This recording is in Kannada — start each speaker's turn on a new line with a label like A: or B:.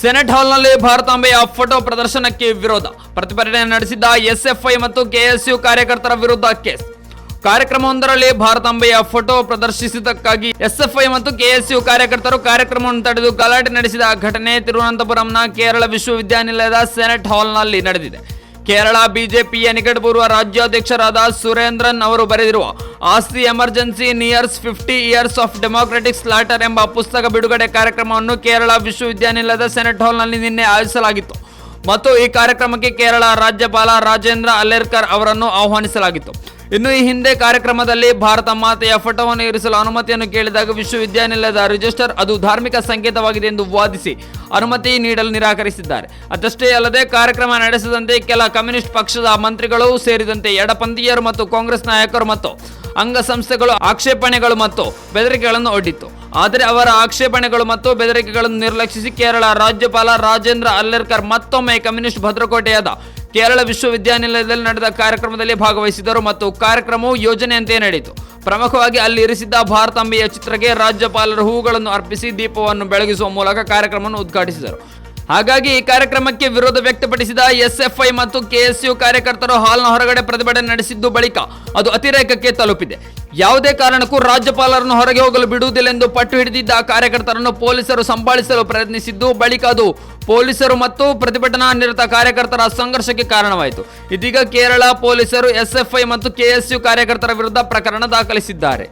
A: ಸೆನೆಟ್ ಹಾಲ್ನಲ್ಲಿ ಭಾರತಾಂಬೆಯ ಫೋಟೋ ಪ್ರದರ್ಶನಕ್ಕೆ ವಿರೋಧ. ಪ್ರತಿಭಟನೆ ನಡೆಸಿದ್ದ ಎಸ್ಎಫ್ಐ ಮತ್ತು ಕೆಎಸ್ಯು ಕಾರ್ಯಕರ್ತರ ವಿರುದ್ಧ ಕೇಸ್. ಕಾರ್ಯಕ್ರಮವೊಂದರಲ್ಲಿ ಭಾರತಾಂಬೆಯ ಫೋಟೋ ಪ್ರದರ್ಶಿಸಿದ್ದಕ್ಕಾಗಿ ಎಸ್ಎಫ್ಐ ಮತ್ತು ಕೆಎಸ್ಯು ಕಾರ್ಯಕರ್ತರು ಕಾರ್ಯಕ್ರಮವನ್ನು ತಡೆದು ಗಲಾಟೆ ನಡೆಸಿದ ಘಟನೆ ತಿರುವನಂತಪುರಂನ ಕೇರಳ ವಿಶ್ವವಿದ್ಯಾನಿಲಯದ ಸೆನೆಟ್ ಹಾಲ್ನಲ್ಲಿ ನಡೆದಿದೆ. ಕೇರಳ ಬಿಜೆಪಿಯ ನಿಕಟಪೂರ್ವ ರಾಜ್ಯಾಧ್ಯಕ್ಷರಾದ ಸುರೇಂದ್ರನ್ ಅವರು ಬರೆದಿರುವ ಆಸ್ತಿ emergency nears fifty years of democratic slaughter ಎಂಬ ಪುಸ್ತಕ ಬಿಡುಗಡೆ ಕಾರ್ಯಕ್ರಮವನ್ನು ಕೇರಳ ವಿಶ್ವವಿದ್ಯಾನಿಲಯದ ಸೆನೆಟ್ ಹಾಲ್ನಲ್ಲಿ ನಿನ್ನೆ ಆಯೋಜಿಸಲಾಗಿತ್ತು. ಮತ್ತು ಈ ಕಾರ್ಯಕ್ರಮಕ್ಕೆ ಕೇರಳ ರಾಜ್ಯಪಾಲ ರಾಜೇಂದ್ರ ಅಲ್ಲೇರ್ಕರ್ ಅವರನ್ನು ಆಹ್ವಾನಿಸಲಾಗಿತ್ತು. ಇನ್ನು ಈ ಹಿಂದೆ ಕಾರ್ಯಕ್ರಮದಲ್ಲಿ ಭಾರತ ಮಾತೆಯ ಫೋಟೋವನ್ನು ಇರಿಸಲು ಅನುಮತಿಯನ್ನು ಕೇಳಿದಾಗ ವಿಶ್ವವಿದ್ಯಾನಿಲಯದ ರಿಜಿಸ್ಟರ್ ಅದು ಧಾರ್ಮಿಕ ಸಂಕೇತವಾಗಿದೆ ಎಂದು ವಾದಿಸಿ ಅನುಮತಿ ನೀಡಲು ನಿರಾಕರಿಸಿದ್ದಾರೆ. ಅದಷ್ಟೇ ಅಲ್ಲದೆ ಕಾರ್ಯಕ್ರಮ ನಡೆಸದಂತೆ ಕೆಲ ಕಮ್ಯುನಿಸ್ಟ್ ಪಕ್ಷದ ಮಂತ್ರಿಗಳು ಸೇರಿದಂತೆ ಎಡಪಂಥೀಯರು ಮತ್ತು ಕಾಂಗ್ರೆಸ್ ನಾಯಕರು ಮತ್ತು ಅಂಗಸಂಸ್ಥೆಗಳು ಆಕ್ಷೇಪಣೆಗಳು ಮತ್ತು ಬೆದರಿಕೆಗಳನ್ನು ಒಡ್ಡಿತ್ತು. ಆದರೆ ಅವರ ಆಕ್ಷೇಪಣೆಗಳು ಮತ್ತು ಬೆದರಿಕೆಗಳನ್ನು ನಿರ್ಲಕ್ಷಿಸಿ ಕೇರಳ ರಾಜ್ಯಪಾಲ ರಾಜೇಂದ್ರ ಅಲ್ಲೇರ್ಕರ್ ಮತ್ತೊಮ್ಮೆ ಕಮ್ಯುನಿಸ್ಟ್ ಭದ್ರಕೋಟೆಯಾದ ಕೇರಳ ವಿಶ್ವವಿದ್ಯಾನಿಲಯದಲ್ಲಿ ನಡೆದ ಕಾರ್ಯಕ್ರಮದಲ್ಲಿ ಭಾಗವಹಿಸಿದರು ಮತ್ತು ಕಾರ್ಯಕ್ರಮವು ಯೋಜನೆಯಂತೆ ನಡೆಯಿತು. ಪ್ರಮುಖವಾಗಿ ಅಲ್ಲಿ ಇರಿಸಿದ್ದ ಭಾರತಾಂಬೆಯ ಚಿತ್ರಕ್ಕೆ ರಾಜ್ಯಪಾಲರು ಹೂಗಳನ್ನು ಅರ್ಪಿಸಿ ದೀಪವನ್ನು ಬೆಳಗಿಸುವ ಮೂಲಕ ಕಾರ್ಯಕ್ರಮವನ್ನು ಉದ್ಘಾಟಿಸಿದರು. ಹಾಗಾಗಿ ಈ ಕಾರ್ಯಕ್ರಮಕ್ಕೆ ವಿರೋಧ ವ್ಯಕ್ತಪಡಿಸಿದ ಎಸ್ಎಫ್ಐ ಮತ್ತು ಕೆಎಸ್ಯು ಕಾರ್ಯಕರ್ತರು ಹಾಲ್ನ ಹೊರಗಡೆ ಪ್ರತಿಭಟನೆ ನಡೆಸಿದ್ದು ಬಳಿಕ ಅದು ಅತಿರೇಕಕ್ಕೆ ತಲುಪಿದೆ. ಯಾವುದೇ ಕಾರಣಕ್ಕೂ ರಾಜ್ಯಪಾಲರನ್ನು ಹೊರಗೆ ಹೋಗಲು ಬಿಡುವುದಿಲ್ಲ ಎಂದು ಪಟ್ಟು ಹಿಡಿದಿದ್ದ ಕಾರ್ಯಕರ್ತರನ್ನು ಪೊಲೀಸರು ಸಂಭಾಳಿಸಲು ಪ್ರಯತ್ನಿಸಿದ್ದು, ಬಳಿಕ ಅದು ಪೊಲೀಸರು ಮತ್ತು ಪ್ರತಿಭಟನಾ ನಿರತ ಕಾರ್ಯಕರ್ತರ ಸಂಘರ್ಷಕ್ಕೆ ಕಾರಣವಾಯಿತು. ಇದೀಗ ಕೇರಳ ಪೊಲೀಸರು, ಎಸ್ಎಫ್ಐ ಮತ್ತು ಕೆಎಸ್ಯು ಕಾರ್ಯಕರ್ತರ ವಿರುದ್ಧ ಪ್ರಕರಣ ದಾಖಲಿಸಿದ್ದಾರೆ.